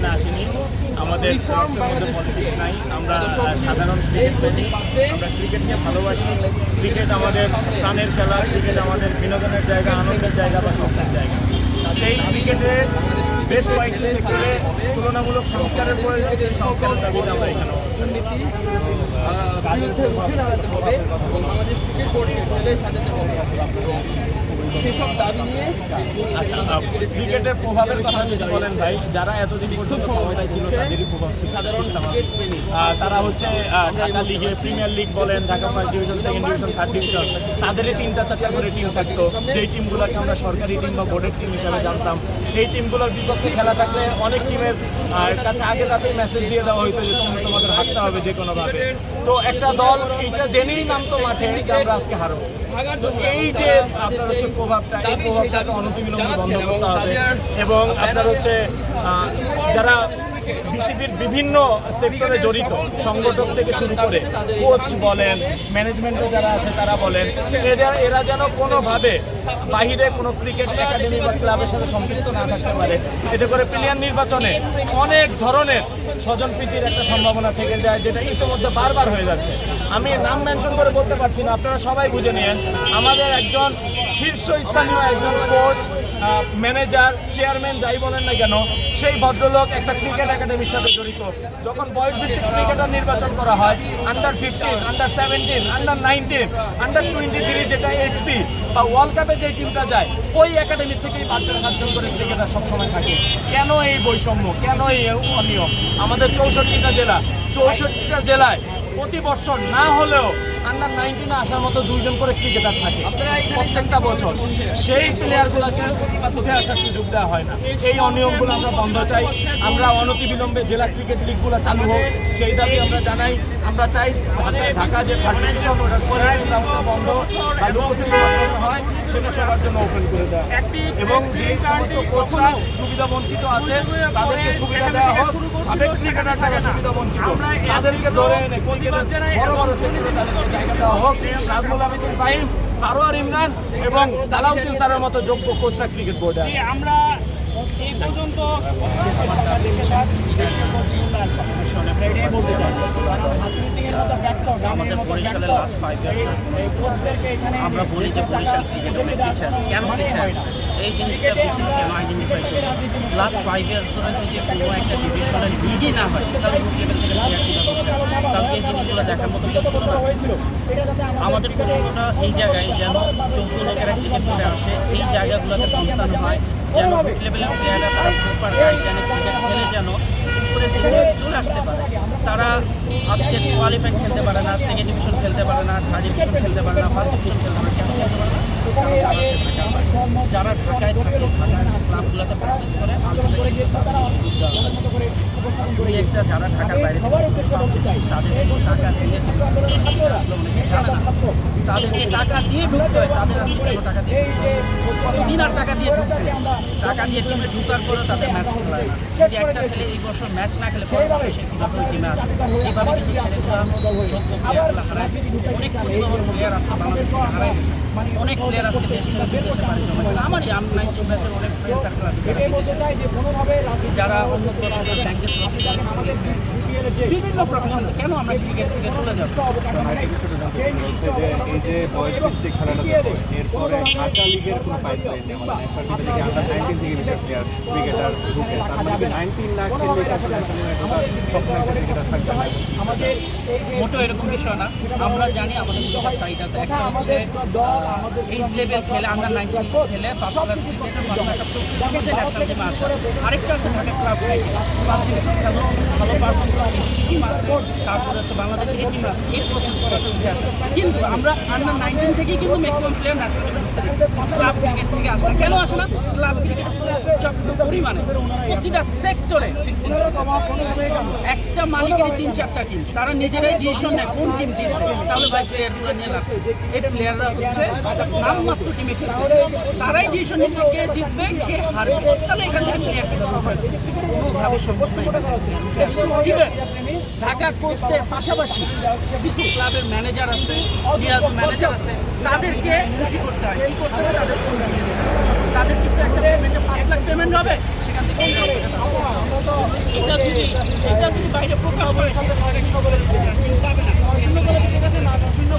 এখানে আসিনি। আমাদের পলিটিক্স নাই। আমরা সাধারণ ক্রিকেট প্রেমী। আমরা ক্রিকেট নিয়ে ভালোবাসি। ক্রিকেট আমাদের প্রাণের খেলা। ক্রিকেট আমাদের বিনোদনের জায়গা, আনন্দের জায়গা বা স্বপ্নের জায়গা। সেই ক্রিকেটে বেশ কয়েকটি সেক্টরে তুলনামূলক সংস্কারের প্রয়োজন। সেই সংস্কারের দাবিতে আমরা এখানে বিরুদ্ধে দাঁড়াতে হবে এবং আমাদের ক্রিকেট বোর্ডকে সাজাতে হবে। সেসব দাবি নিয়ে আচ্ছা ক্রিকেটের প্রভাবের কথা যদি বলেন ভাই যারা এতদিন পর্যন্ত ক্ষমতায় ছিল তাদেরই প্রভাব ছিল সাধারণ খুব তারা হচ্ছে ঢাকা লিগে প্রিমিয়ার লিগ বলেন Dhaka first division second division third division তাদেরই তিনটা চারটা করে টিম থাকতো। যেই টিমগুলোকে আমরা সরকারি টিম বা বোর্ডের টিম হিসাবে জানতাম এই টিমগুলোর বিপক্ষে খেলা থাকলে অনেক টিমের কাছে আগে রাতেই মেসেজ দিয়ে দেওয়া হতো যে তোমরা তোমাদের হারতে হবে যে কোনোভাবে তো একটা দল এইটা জেনেই নামতো মাঠে যে আমরা আজকে হারবো। তো এই যে আপনার হচ্ছে প্রভাবটা এই প্রভাবটাকে অনতিবিলম্বে বন্ধ করতে হবে। এবং আপনার হচ্ছে যারা বিসিবির বিভিন্ন সেক্টরে জড়িত সংগঠক থেকে শুরু করে কোচ বলেন ম্যানেজমেন্টে যারা আছে তারা বলেন এরা এরা যেন কোনোভাবে বাহিরে কোনো ক্রিকেট একাডেমি বা ক্লাবের সাথে সম্পৃক্ত না থাকতে পারে। এতে করে প্লেয়ার নির্বাচনে অনেক ধরনের স্বজন প্রীতির একটা সম্ভাবনা থেকে যায় যেটা ইতিমধ্যে বারবার হয়ে যাচ্ছে। আমি নাম মেনশন করে বলতে পারছি না আপনারা সবাই বুঝে নিয়েন। আমাদের একজন শীর্ষস্থানীয় একজন কোচ ম্যানেজার চেয়ারম্যান যাই বলেন না কেন, সেই ভদ্রলোক একটা ক্রিকেট একাডেমির সাথে জড়িত। যখন বয়স ভিত্তিক ক্রিকেটার নির্বাচন করা হয় under fifteen under seventeen under nineteen under twenty three যেটা এইচপি বা ওয়ার্ল্ড কাপে যে টিমটা যায়, ওই একাডেমি থেকেই পাঁচজন সাতজন করে ক্রিকেটার সবসময় থাকে। কেন এই বৈষম্য? কেন এই অনিয়ম? আমাদের চৌষট্টিটা জেলা, চৌষট্টিটা জেলায় প্রতি বছর না হলেও আন্ডার নাইনটিনে আসার মতো দুইজন করে ক্রিকেটার থাকে। প্রত্যেকটা বছর সেই প্লেয়ারগুলোকে উঠে আসার সুযোগ দেওয়া হয় না। এই অনিয়মগুলো আমরা বন্ধ চাই। আমরা অনতিবিলম্বে জেলা ক্রিকেট লিগগুলো চালু হোক সেই দাবি আমরা জানাই। আমরা চাই ঢাকা- যে ওটার পরিণামটা বন্ধ বা লুকোচুরি হয় সেটা সবার জন্য ওপেন করে দেওয়া এবং যে সমস্ত কোচরা সুবিধা বঞ্চিত আছে তাদেরকে সুবিধা দেওয়া হোক সাবেক ক্রিকেটার যারা সুবিধা বঞ্চিত তাদেরকে ধরে এনে বড় বড় সেক্টরে তাদেরকে জায়গা দেওয়া হোক নাজমুল আবিদিন ফাহিম সারোয়ার ইমরান এবং সালাউদ্দিন সারের মতো যোগ্য কোচরা ক্রিকেট বোর্ডে আমরা আমরা বলি যে বরিশাল ক্রিকেট অনেক পিছিয়ে আছে। কেন পিছিয়ে আছে? এই জিনিসটা বিসিবি কেন আইডেন্টিফাই লাস্ট ফাইভ ইয়ার্স ধরে যদি কোনো একটা ডিভিশনের লিগই না হয়, তাহলে এই জিনিসগুলো দেখার মতো আমাদের প্রশ্নটা এই জায়গায় যেন চোদ্দ লোকেরা ক্রিকেট করে আসে, এই জায়গাগুলোতে কনসার্ন হয়। যেন গ্রুপ লেভেলের প্লেয়াররা তারা প্রপার গাইডলাইনে ক্রিকেট খেলে যেন উপরে দিকে চলে আসতে পারে। তারা আজকে কোয়ালিফাই খেলতে পারে না সেকেন্ড ডিভিশন খেলতে পারে না থার্ড ডিভিশন খেলতে পারে না ফার্স্ট ডিভিশন খেলতে পারে না কেন খেলতে পারে না? যারা টাকা দিয়ে তাদেরকে টাকা দিয়ে ঢুকতে হয়, তাদের টাকা দিয়ে কতদিন টাকা দিয়ে টিমে ঢুকার পরে তাদের ম্যাচ খেলায় না। যদি একটা ছেলে এই বছর ম্যাচ না খেলে টিমে আসবে? এইভাবে কিন্তু ছেলেগুলো হারায়। অনেক প্লেয়ার আজকে বাংলাদেশ থেকে হারাই গেছে অনেক প্লেয়ার আজকে দেশ ছেড়ে বিদেশে পাড়ি জমাইছে। আমারই আমি নাইনটিন ব্যাচের অনেক ফ্রেন্ড সার্কেল আছে যারা অন্য ব্যাংকের প্রফেশন কেন আমরা ক্রিকেট থেকে চলে যাব? এই যে বয়স ভিত্তিক খেলাটা এরপরে ঢাকা লিগের কোনো পাইপলাইন নেই। আমাদের ন্যাশনাল টিমে থেকে আন্ডার নাইনটিন থেকে বেশি প্লেয়ার ক্রিকেটার ঢুকে তার মানে নাইনটিন না খেললে কি আসলে ন্যাশনাল টিমে একটা স্বপ্ন একটা ক্রিকেটার থাকবে না। মোটো এরকম বিষয় না। আমরা জানি আমাদের দুটো সাইট আছে। একটা হচ্ছে এইজ লেভেল খেলে আন্ডার নাইনটিন খেলে ফার্স্ট ক্লাস ক্রিকেটার ভালো একটা প্রসেস হচ্ছে ন্যাশনাল টিমে আসা। আরেকটা আছে ঢাকা ক্লাব ফার্স্ট ডিভিশন খেলো ভালো পারফর্ম করা তারপরে হচ্ছে বাংলাদেশে এই টিম আছে এই প্রসেস উঠে আসে। কিন্তু আমরা আন্ডার নাইনটিন থেকেই কিন্তু maximum player national club cricket থেকে আসে না। কেন আসে না? ক্লাব ক্রিকেট পরিমাণে। প্রতিটা সেক্টরে একটা মালিকেরই তিন, চারটা টিম তারা নিজেরাই ডিসিশন নেয় কোন টিম জিতবে। তাহলে ভাই প্লেয়ারগুলো নিয়ে লাভ এই প্লেয়াররা হচ্ছে জাস্ট নামমাত্র টিমে খেলতেছে। তারাই ডিসিশন নিচ্ছে কে জিতবে, কে হারবে। তাহলে এখান থেকে প্লেয়ার কোনোভাবে সম্ভব নয় ঢাকা কোচদের পাশাপাশি কিছু ক্লাবের ম্যানেজার আছে ম্যানেজার আছে, তাদেরকে খুশি করতে হয়। কি করতে হবে তাদের। তাদের কিছু একটা পেমেন্টে পাঁচ লাখ পেমেন্ট হবে, সেখান থেকে এটা যদি বাইরে প্রকাশ করে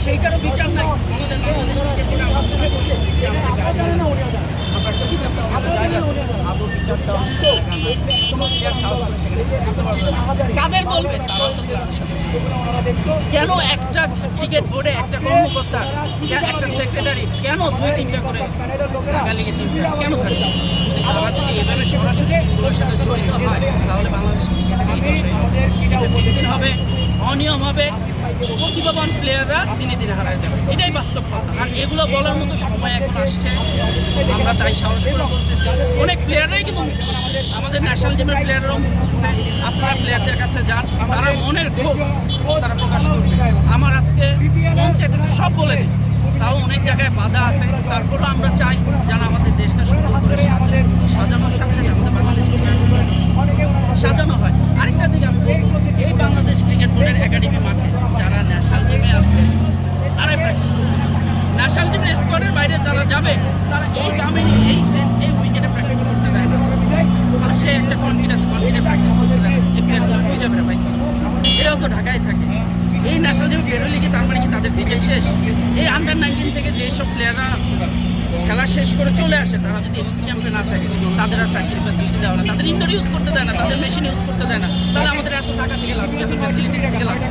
সেইটারও বিচার নাই। আমাদের বাংলাদেশ কেন একটা ক্রিকেট বোর্ডে একটা কর্মকর্তা একটা সেক্রেটারি, কেন দুই, তিনটা করে টাকা কেন যদি তারা যদি এভাবে সরাসরি সাথে জড়িত হয়, তাহলে বাংলাদেশ ক্রিকেটের এই দশাই হবে টিমে ফিক্সিং হবে অনিয়ম হবে প্রতিভাবান প্লেয়াররা দিনে দিনে হারায় যাবে। এটাই বাস্তব কথা। আর এগুলো বলার মতো সময় এখন আসছে। আমরা তাই সাহস করে বলতেছি। অনেক প্লেয়াররাই কিন্তু। আমাদের ন্যাশনাল টিমের প্লেয়াররাও মুখ আপনারা প্লেয়ারদের কাছে যান। তারা মনের ক্ষোভ তারা প্রকাশ করবে। আমার আজকে মন চাইতেছে সব বলে দিই। তাও অনেক জায়গায় বাধা আছে। তারপরেও আমরা চাই যারা আমাদের দেশটা সুন্দর করে সাজানো সাজানোর সাথে সাথে আমাদের বাংলাদেশ সাজানো হয়। আরেকটা দিকে আমি বলব, এই বাংলাদেশ ক্রিকেট বোর্ডের একাডেমি মাঠে যারা ন্যাশনাল টিমে আছে, তারাই প্র্যাকটিস করবে। ন্যাশনাল টিমের স্কোয়াডের বাইরে যারা যাবে, তারা এই কামিনি এই এই উইকেটে প্র্যাকটিস করতে দেয় না। আর সে একটা কনফিডেন্স কনফিডেন্ট প্র্যাকটিস করতে দেয় না। ভাই এরাও তো ঢাকায় থাকে। এই ন্যাশনাল টিম বেরো লিগে তার মানে কি তাদের ক্রিকেট শেষ? এই আন্ডার নাইনটিন থেকে যেসব প্লেয়াররা খেলা শেষ করে চলে আসে, তারা যদি স্কুল ক্যাম্পে না থাকে, তাদের আর প্র্যাকটিস ফ্যাসিলিটি দেওয়া না, তাদের ইনডোর ইউজ করতে দেয় না, তাদের মেশিন ইউজ করতে দেয় না, তাহলে আমাদের এত টাকা থেকে লাগবে এত ফ্যাসিলিটি থেকে লাগবে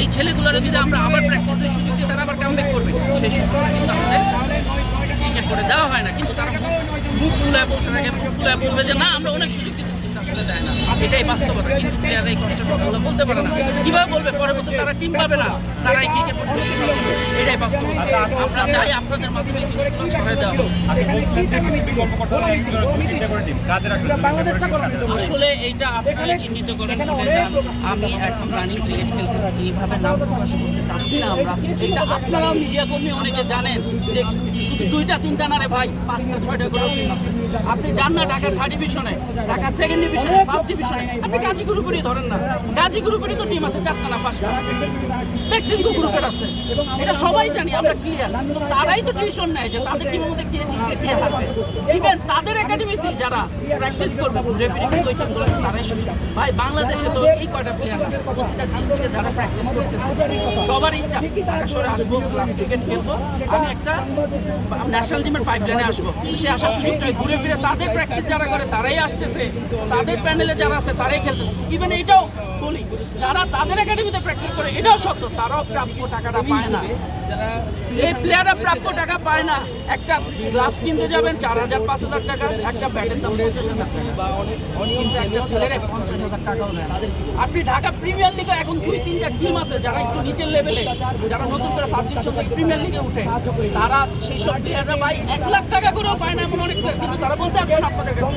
এই ছেলেগুলোর যদি আমরা আবার প্র্যাকটিসের সুযোগ দিই তারা আবার কামব্যাক করবে, সেই সুযোগটা কিন্তু আমাদের ক্রিকেট করে দেওয়া হয় না, কিন্তু তারা মুখ- ফুলায় বলতে থাকে, মুখ ফুলায় বলবে যে, না, আমরা অনেক সুযোগ দিতেছি। কিন্তু দেয় না। এটাই বাস্তবতা কিন্তু প্লেয়াররা এই কষ্টের কথাগুলো বলতে পারে না। কীভাবে বলবে? পরের বছর তারা টিম পাবে না। তারা এই ক্রিকেট এটাই বাস্তবতা। আমরা চাই আপনাদের মাধ্যমে এই জিনিসগুলো ছড়াই দেওয়া। আসলে এইটা আপনারা চিহ্নিত করেন যান আমি এখন রানিং ক্রিকেট খেলতেছি এইভাবে নাম প্রকাশ করতে চাচ্ছি না আমরা। এটা আপনারাও মিডিয়া কর্মী অনেকে জানেন যে শুধু দুইটা তিনটা না রে ভাই পাঁচটা ছয়টা করে টিম আছে। আপনি যান না ঢাকা থার্ড ডিভিশনে ঢাকা সেকেন্ড ডিভিশনে ফার্স্ট ডিভিশনে আপনি গাজী গ্রুপেরই ধরেন না। গাজী গ্রুপেরই তো টিম আছে চারটা না পাঁচটা মেক্সিকো গ্রুপের আছে। এটা সবাই জানি আমরা ক্লিয়ার তারাই তো টিউশন নেয় যে তাদের টিমের মধ্যে কে জিতবে কে হারবে। ইভেন তাদের একাডেমিতে যারা প্র্যাকটিস তারাই ভাই, বাংলাদেশে তো এই কয়টা প্লেয়ার প্রতিটা ডিস্ট্রিক্টে যারা প্র্যাকটিস করতেছে, সবার ইচ্ছা, আসরে আসব ক্রিকেট খেলব, আমি একটা ন্যাশনাল টিমের পাইপলাইনে আসব। কিন্তু সে আসার সুযোগটা ঘুরে ফিরে তাদের প্র্যাকটিস যারা করে, তারাই আসতেছে। তাদের প্যানেলে যারা আছে, তারাই খেলতেছে। ইভেন এটাও বলি, যারা তাদের একাডেমিতে প্র্যাকটিস করে, এটাও সত্য, তারাও প্রাপ্য টাকাটা পায় না। এই প্লেয়াররা প্রাপ্য টাকা পায় না। একটা গ্লাভস কিনতে যাবেন, চার হাজার, পাঁচ হাজার টাকা, একটা ব্যাটের দাম পঞ্চাশ হাজার টাকা। কিন্তু একটা ছেলের পঞ্চাশ হাজার টাকাও দেয় না। আপনি ঢাকা প্রিমিয়ার লিগে এখন দুই, তিনটা টিম আছে, যারা একটু নিচের লেভেলে যারা নতুন করে ফার্স্ট ডিভিশন থেকে প্রিমিয়ার লিগে উঠে, তারা সেই সব প্লেয়াররা ভাই এক লাখ টাকা করেও পায় না এমন অনেক প্লেয়ার কিন্তু তারা বলতে আসবেন আপনাদের কাছে।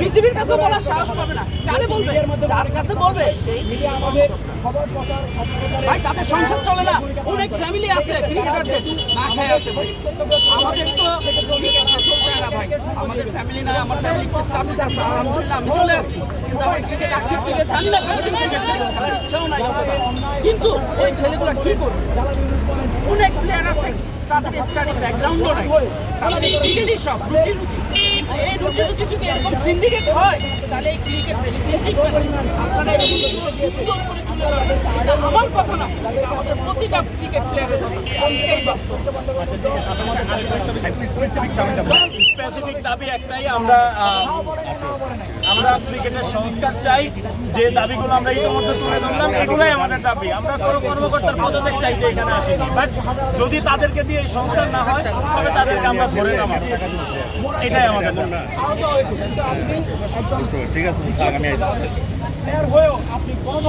বিসিবির কাছেও বলার সাহস পাবে না। কারে বলবে? যার কাছে বলবে, সেই ভাই তাদের সংসার চলে না। অনেক ফ্যামিলি আছে ক্রিকেটারদের না খেয়ে আছে ভাই। আমাদের তো ক্রিকেটটা চলতে না ভাই। আমাদের ফ্যামিলি না আমার ফ্যামিলি আছে আলহামদুলিল্লাহ আমি চলে আসি। কিন্তু আমার ক্রিকেট আক্ষেপ থেকে জানি না কোনোদিন ক্রিকেট খেলার ইচ্ছাও নাই কিন্তু ওই ছেলেগুলো কি করবে? অনেক প্লেয়ার আছে তাদের স্টাডি ব্যাকগ্রাউন্ডও নাই। তাদের ক্রিকেটই সব রুটি রুচি এই রুটি রুচি যদি এরকম সিন্ডিকেট হয়, তাহলে এই ক্রিকেট বেশি দিন আমার কথা না, এটা আমাদের প্রতিটা ক্রিকেট প্লেয়ারের কথা। এটাই বাস্তব। স্পেসিফিক দাবি একটাই আমরা আমরা ক্রিকেটের সংস্কার চাই। যে দাবিগুলো আমরা ইতিমধ্যে তুলে ধরলাম এগুলোই আমাদের দাবি। আমরা কোনো কর্মকর্তার পদত্যাগ চাইতে এখানে আসিনি। বাট যদি তাদেরকে দিয়ে এই সংস্কার না হয় তবে তাদেরকে আমরা ধরে নামাবো এটাই আমাদের ঠিক আছে